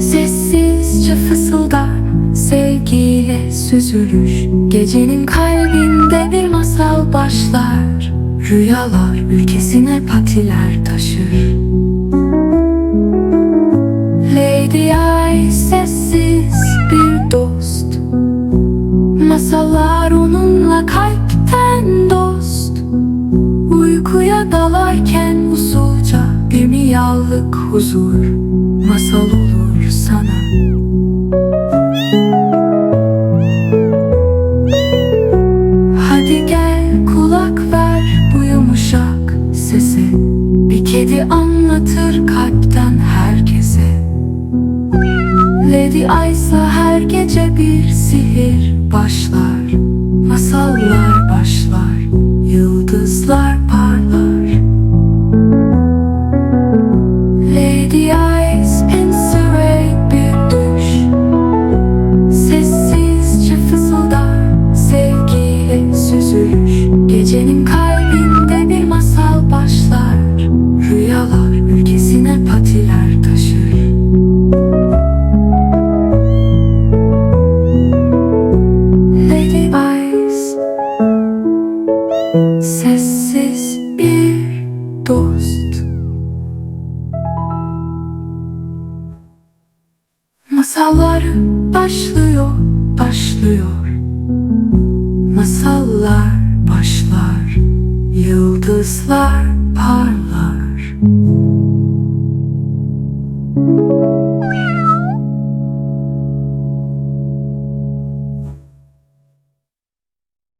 Sessizce fısıldar Sevgiye süzülür. Gecenin kalbinde bir masal başlar. Rüyalar ülkesine patiler taşır. Lady Ay sessiz bir dost. Masallar onunla kalpten dost. Uykuya dalarken usulca bir miyalık huzur Masal olur sana. Hadi gel kulak ver bu yumuşak sese. Bir kedi anlatır kalpten herkese. Lady Aysa her gece bir sihir başlar Masallar başlar Masallar başlıyor, başlıyor. Masallar başlar Yıldızlar parlar.